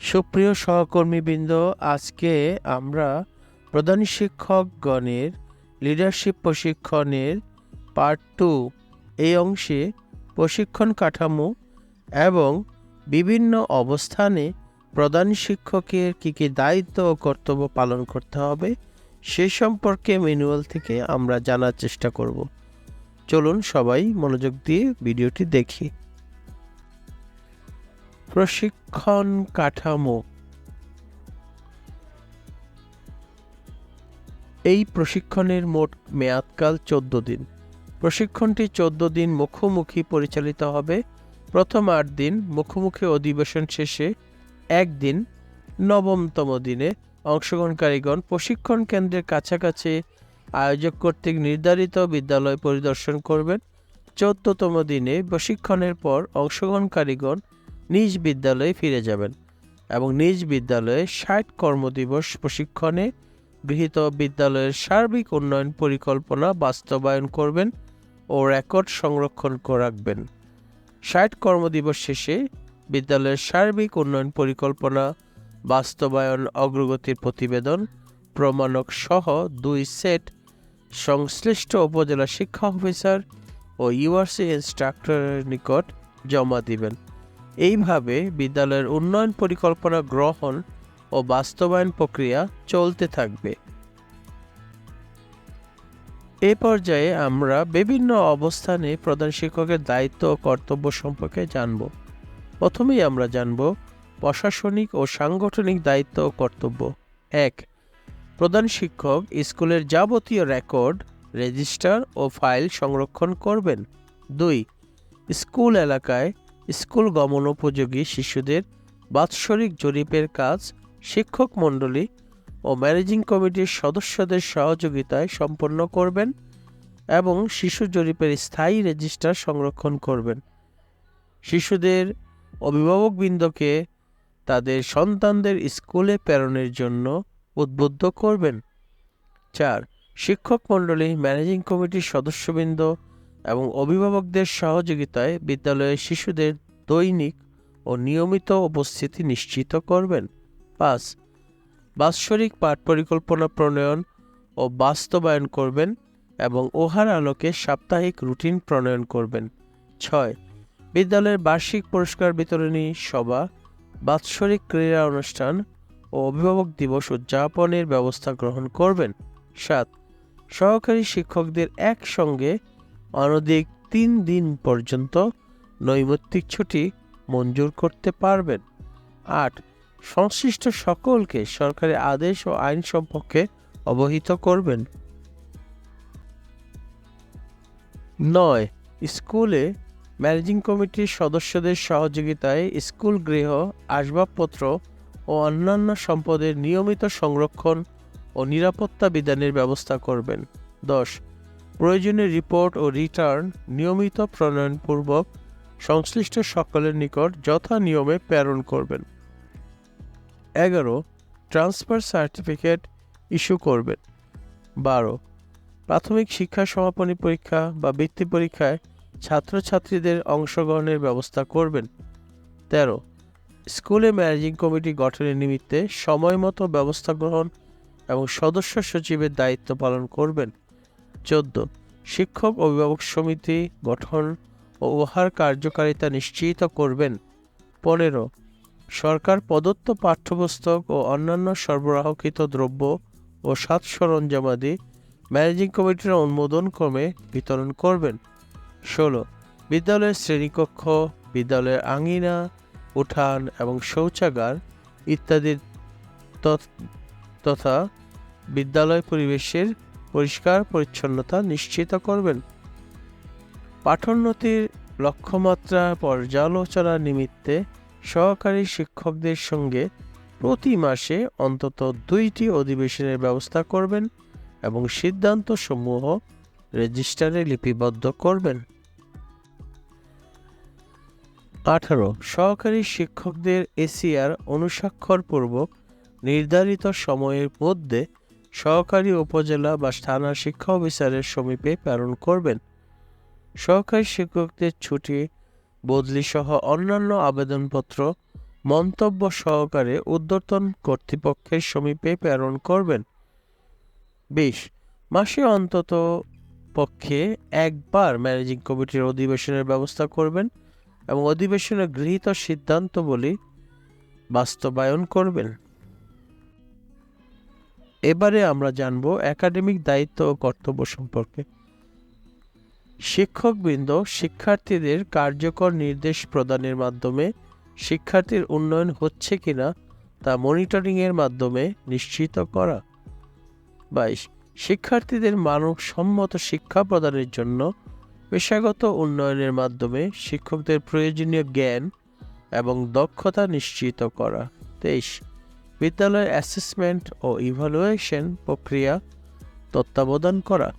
সুপ্রিয় সহকর্মীবৃন্দ, আজকে আমরা প্রধান শিক্ষকগণের লিডারশিপ প্রশিক্ষণের পার্ট টু এই অংশে প্রশিক্ষণ কাঠামো এবং বিভিন্ন অবস্থানে প্রধান শিক্ষকের কী কী দায়িত্ব ও কর্তব্য পালন করতে হবে, সে সম্পর্কে ম্যানুয়াল থেকে আমরা জানার চেষ্টা করব। চলুন সবাই মনোযোগ দিয়ে ভিডিওটি দেখি। প্রশিক্ষণ কাঠামো। এই প্রশিক্ষণের মোট মেয়াদকাল চোদ্দ দিন। প্রশিক্ষণটি চোদ্দ দিন মুখোমুখি পরিচালিত হবে। প্রথম আট দিন মুখোমুখি অধিবেশন শেষে একদিন নবমতম দিনে অংশগ্রহণকারীগণ প্রশিক্ষণ কেন্দ্রের কাছাকাছি আয়োজক কর্তৃক নির্ধারিত বিদ্যালয় পরিদর্শন করবেন। চোদ্দতম দিনে প্রশিক্ষণের পর অংশগ্রহণকারীগণ নিজ বিদ্যালয়ে ফিরে যাবেন এবং নিজ বিদ্যালয়ে ষাট কর্মদিবস প্রশিক্ষণে গৃহীত বিদ্যালয়ের সার্বিক উন্নয়ন পরিকল্পনা বাস্তবায়ন করবেন ও রেকর্ড সংরক্ষণ রাখবেন। ষাট কর্মদিবস শেষে বিদ্যালয়ের সার্বিক উন্নয়ন পরিকল্পনা বাস্তবায়ন অগ্রগতির প্রতিবেদন প্রমাণক সহ দুই সেট সংশ্লিষ্ট উপজেলা শিক্ষা অফিসার ও ইউআরসি ইনস্ট্রাক্টরের নিকট জমা দিবেন। এইভাবে বিদ্যালয়ের উন্নয়ন পরিকল্পনা গ্রহণ ও বাস্তবায়ন প্রক্রিয়া চলতে থাকবে। এ পর্যায়ে আমরা বিভিন্ন অবস্থানে প্রধান শিক্ষকের দায়িত্ব ও কর্তব্য সম্পর্কে জানব। প্রথমেই আমরা জানব প্রশাসনিক ও সাংগঠনিক দায়িত্ব ও কর্তব্য। এক, প্রধান শিক্ষক স্কুলের যাবতীয় রেকর্ড, রেজিস্টার ও ফাইল সংরক্ষণ করবেন। দুই, স্কুল এলাকায় স্কুল গমন উপযোগী শিশুদের বাৎসরিক জরিপের কাজ শিক্ষক মণ্ডলী ও ম্যানেজিং কমিটির সদস্যদের সহযোগিতায় সম্পন্ন করবেন এবং শিশু জরিপের স্থায়ী রেজিস্টার সংরক্ষণ করবেন। শিশুদের অভিভাবকবৃন্দকে তাদের সন্তানদের স্কুলে প্রেরণের জন্য উদ্বুদ্ধ করবেন। চার, শিক্ষক মণ্ডলী, ম্যানেজিং কমিটির সদস্যবৃন্দ এবং অভিভাবকদের সহযোগিতায় বিদ্যালয়ের শিশুদের দৈনিক ও নিয়মিত উপস্থিতি নিশ্চিত করবেন। পাঁচ, বাৎসরিক পাঠ পরিকল্পনা প্রণয়ন ও বাস্তবায়ন করবেন এবং ওহার আলোকে সাপ্তাহিক রুটিন প্রণয়ন করবেন। ছয়, বিদ্যালয়ের বার্ষিক পুরস্কার বিতরণী সভা, বাৎসরিক ক্রীড়া অনুষ্ঠান ও অভিভাবক দিবস উদযাপনের ব্যবস্থা গ্রহণ করবেন। সাত, সহকারী শিক্ষকদের একসঙ্গে অনধিক তিন দিন পর্যন্ত নৈমিত্তিক ছুটি মঞ্জুর করতে পারবেন। আট, সংশ্লিষ্ট সকলকে সরকারি আদেশ ও আইন সম্পর্কে অবহিত করবেন। নয়, স্কুলে ম্যানেজিং কমিটির সদস্যদের সহযোগিতায় স্কুল গৃহ, আসবাবপত্র ও অন্যান্য সম্পদের নিয়মিত সংরক্ষণ ও নিরাপত্তা বিধানের ব্যবস্থা করবেন। দশ প্রয়োজনীয় রিপোর্ট ও রিটার্ন নিয়মিত প্রণয়নপূর্বক সংশ্লিষ্ট সকলের নিকট যথা নিয়মে প্রেরণ করবেন। এগারো ট্রান্সফার সার্টিফিকেট ইস্যু করবেন। বারো, প্রাথমিক শিক্ষা সমাপনী পরীক্ষা বা বৃত্তি পরীক্ষায় ছাত্রছাত্রীদের অংশগ্রহণের ব্যবস্থা করবেন। তেরো, স্কুলে ম্যানেজিং কমিটি গঠনের নিমিত্তে সময় মতো ব্যবস্থা গ্রহণ এবং সদস্য সচিবের দায়িত্ব পালন করবেন। চোদ্দ। শিক্ষক অভিভাবক সমিতি গঠন ও উহার কার্যকারিতা নিশ্চিত করবেন। পনেরো। সরকার প্রদত্ত পাঠ্যপুস্তক ও অন্যান্য সরবরাহকৃত দ্রব্য ও সাত সরঞ্জামাদি ম্যানেজিং কমিটির অনুমোদন ক্রমে বিতরণ করবেন। ষোলো। বিদ্যালয়ের শ্রেণীকক্ষ, বিদ্যালয়ের আঙিনা, উঠান এবং শৌচাগার ইত্যাদির তথ- তথা বিদ্যালয় পরিবেশের পরিষ্কার, পরিচ্ছন্নতা নিশ্চিত করবেন। পাঠোন্নতির লক্ষ্যমাত্রা পর্যালোচনা নিমিত্তে সহকারী শিক্ষকদের সঙ্গে প্রতি মাসে অন্তত দুইটি অধিবেশনের ব্যবস্থা করবেন এবং সিদ্ধান্ত সমূহ রেজিস্টারে লিপিবদ্ধ করবেন। আঠারো, সহকারী শিক্ষকদের এসিআর অনুস্বাক্ষরপূর্বক নির্ধারিত সময়ের মধ্যে সহকারী উপজেলা বা থানা শিক্ষা অফিসারের সমীপে প্রেরণ করবেন। সহকারী শিক্ষকদের ছুটি বদলি সহ অন্যান্য আবেদনপত্র, মন্তব্য সহকারে ঊর্ধ্বতন কর্তৃপক্ষের সমীপে প্রেরণ করবেন। বিশ, মাসে অন্তত পক্ষে একবার ম্যানেজিং কমিটির অধিবেশনের ব্যবস্থা করবেন এবং অধিবেশনে গৃহীত সিদ্ধান্তবলী বাস্তবায়ন করবেন। এবারে আমরা জানব একাডেমিক দায়িত্ব ও কর্তব্য সম্পর্কে। শিক্ষকবৃন্দ শিক্ষার্থীদের কার্যকর নির্দেশ প্রদানের মাধ্যমে শিক্ষার্থীর উন্নয়ন হচ্ছে কিনা তা মনিটরিংয়ের মাধ্যমে নিশ্চিত করা। বাইশ, শিক্ষার্থীদের মানবসম্মত শিক্ষা প্রদানের জন্য পেশাগত উন্নয়নের মাধ্যমে শিক্ষকদের প্রয়োজনীয় জ্ঞান এবং দক্ষতা নিশ্চিত করা। তেইশ বিদ্যালয়ের অ্যাসেসমেন্ট ও ইভালুয়েশন প্রক্রিয়া তত্ত্বাবধান করা।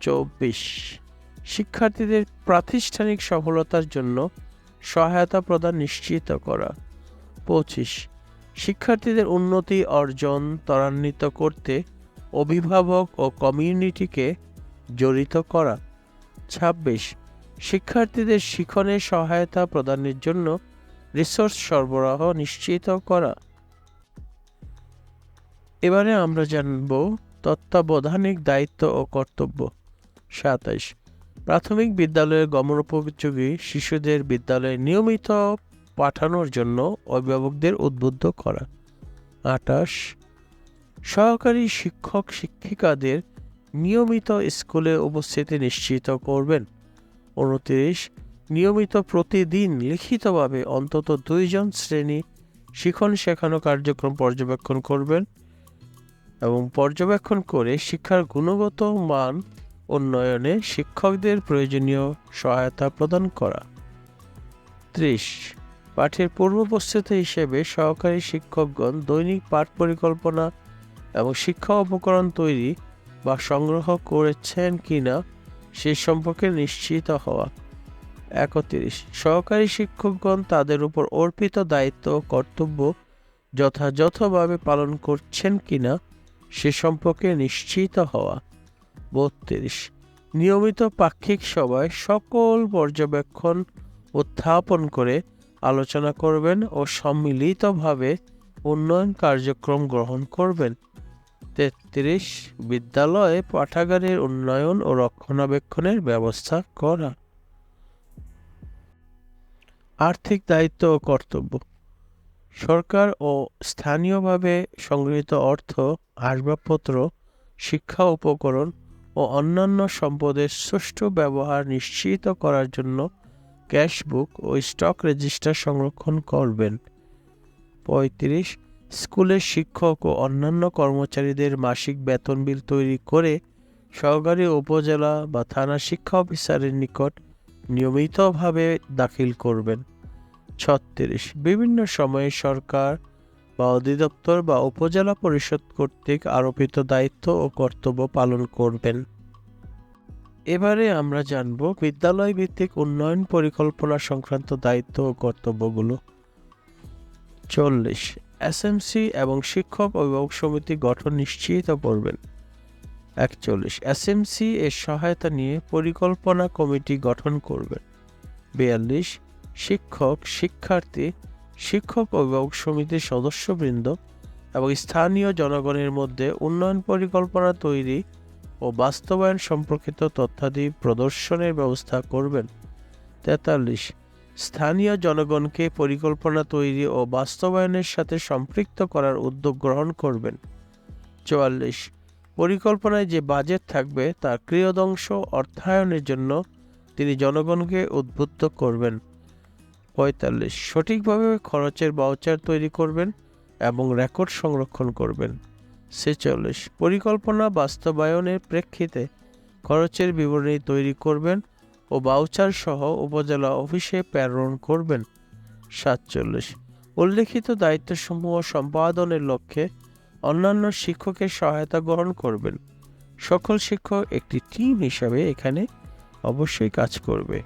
চব্বিশ। শিক্ষার্থীদের প্রাতিষ্ঠানিক সফলতার জন্য সহায়তা প্রদান নিশ্চিত করা। পঁচিশ। শিক্ষার্থীদের উন্নতি অর্জন ত্বরান্বিত করতে অভিভাবক ও কমিউনিটিকে জড়িত করা। ছাব্বিশ। শিক্ষার্থীদের শিখনে সহায়তা প্রদানের জন্য রিসোর্স সরবরাহ নিশ্চিত করা। এবারে আমরা জানব তত্ত্বাবধানিক দায়িত্ব ও কর্তব্য। সাতাইশ। প্রাথমিক বিদ্যালয়ের গমনোপযোগী শিশুদের বিদ্যালয়ে নিয়মিত পাঠানোর জন্য অভিভাবকদের উদ্বুদ্ধ করা। আটাশ সহকারী শিক্ষক শিক্ষিকাদের নিয়মিত স্কুলে উপস্থিতি নিশ্চিত করবেন। উনত্রিশ। নিয়মিত প্রতিদিন লিখিতভাবে অন্তত দুইজন শ্রেণি শিখন শেখানো কার্যক্রম পর্যবেক্ষণ করবেন। এবং পর্যবেক্ষণ করে শিক্ষার গুণগত মান উন্নয়নে শিক্ষকদের প্রয়োজনীয় সহায়তা প্রদান করা। ত্রিশ, পাঠের পূর্ব প্রস্তুতি হিসেবে সহকারী শিক্ষকগণ দৈনিক পাঠ পরিকল্পনা এবং শিক্ষা উপকরণ তৈরি বা সংগ্রহ করেছেন কিনা সে সম্পর্কে নিশ্চিত হওয়া। একত্রিশ, সহকারী শিক্ষকগণ তাদের উপর অর্পিত দায়িত্ব কর্তব্য যথাযথভাবে পালন করছেন কিনা সে সম্পর্কে নিশ্চিত হওয়া। বত্রিশ। নিয়মিত পাক্ষিক সভায় সকল পর্যবেক্ষণ উত্থাপন করে আলোচনা করবেন ও সম্মিলিতভাবে উন্নয়ন কার্যক্রম গ্রহণ করবেন। তেত্রিশ। বিদ্যালয়ে পাঠাগারের উন্নয়ন ও রক্ষণাবেক্ষণের ব্যবস্থা করা। আর্থিক দায়িত্ব ও কর্তব্য। সরকার ও স্থানীয়ভাবে সংগৃহীত অর্থ, আসবাবপত্র, শিক্ষা উপকরণ ও অন্যান্য সম্পদের সুষ্ঠু ব্যবহার নিশ্চিত করার জন্য ক্যাশবুক ও স্টক রেজিস্টার সংরক্ষণ করবেন। পঁয়ত্রিশ, স্কুলের শিক্ষক ও অন্যান্য কর্মচারীদের মাসিক বেতন বিল তৈরি করে সহকারী উপজেলা বা থানা শিক্ষা অফিসারের নিকট নিয়মিতভাবে দাখিল করবেন। ছত্রিশ। বিভিন্ন সময়ে সরকার বা অধিদপ্তর বা উপজেলা পরিষদ কর্তৃক আরোপিত দায়িত্ব ও কর্তব্য পালন করবেন। এবারে আমরা জানব বিদ্যালয় ভিত্তিক উন্নয়ন পরিকল্পনা সংক্রান্ত দায়িত্ব ও কর্তব্যগুলো। চল্লিশ। এসএমসি এবং শিক্ষক অভিভাবক সমিতি গঠন নিশ্চিত করবেন। একচল্লিশ। এসএমসি এর সহায়তা নিয়ে পরিকল্পনা কমিটি গঠন করবেন। বিয়াল্লিশ। শিক্ষক, শিক্ষার্থী, শিক্ষক অভিভাবক সমিতির সদস্যবৃন্দ এবং স্থানীয় জনগণের মধ্যে উন্নয়ন পরিকল্পনা তৈরি ও বাস্তবায়ন সম্পর্কিত তথ্যাদি প্রদর্শনের ব্যবস্থা করবেন। তেতাল্লিশ। স্থানীয় জনগণকে পরিকল্পনা তৈরি ও বাস্তবায়নের সাথে সম্পৃক্ত করার উদ্যোগ গ্রহণ করবেন। চুয়াল্লিশ। পরিকল্পনায় যে বাজেট থাকবে, তার ক্রিয়দংশ অর্থায়নের জন্য তিনি জনগণকে উদ্বুদ্ধ করবেন। পঁয়তাল্লিশ। সঠিকভাবে খরচের বাউচার তৈরি করবেন এবং রেকর্ড সংরক্ষণ করবেন। ছেচল্লিশ। পরিকল্পনা বাস্তবায়নের প্রেক্ষিতে খরচের বিবরণী তৈরি করবেন ও বাউচার সহ উপজেলা অফিসে প্রেরণ করবেন। সাতচল্লিশ। উল্লেখিত দায়িত্বসমূহ সম্পাদনের লক্ষ্যে অন্যান্য শিক্ষকের সহায়তা গ্রহণ করবেন। সকল শিক্ষক একটি টিম হিসাবে এখানে অবশ্যই কাজ করবে।